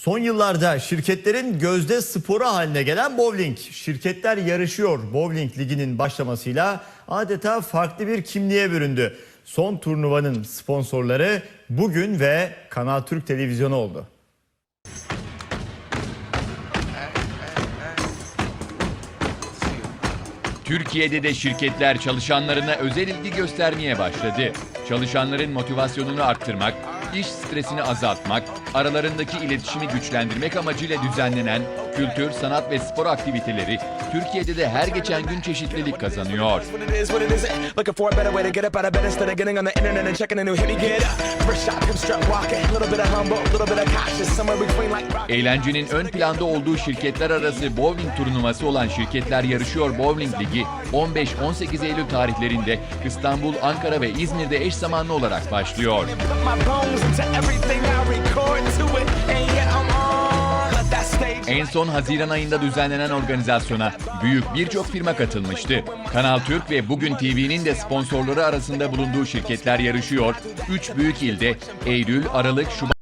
Son yıllarda şirketlerin gözde sporu haline gelen bowling. Şirketler yarışıyor. Bowling liginin başlamasıyla adeta farklı bir kimliğe büründü. Son turnuvanın sponsorları bugün ve Kanal Türk Televizyonu oldu. Türkiye'de de şirketler çalışanlarına özel ilgi göstermeye başladı. Çalışanların motivasyonunu arttırmak, iş stresini azaltmak, aralarındaki iletişimi güçlendirmek amacıyla düzenlenen kültür, sanat ve spor aktiviteleri Türkiye'de de her geçen gün çeşitlilik kazanıyor. Eğlencenin ön planda olduğu şirketler arası bowling turnuvası olan Şirketler Yarışıyor Bowling Ligi 15-18 Eylül tarihlerinde İstanbul, Ankara ve İzmir'de eş zamanlı olarak başlıyor. En son Haziran ayında düzenlenen organizasyona büyük birçok firma katılmıştı. Kanal Türk ve Bugün TV'nin de sponsorları arasında bulunduğu şirketler yarışıyor. Üç büyük ilde Eylül, Aralık, Şubat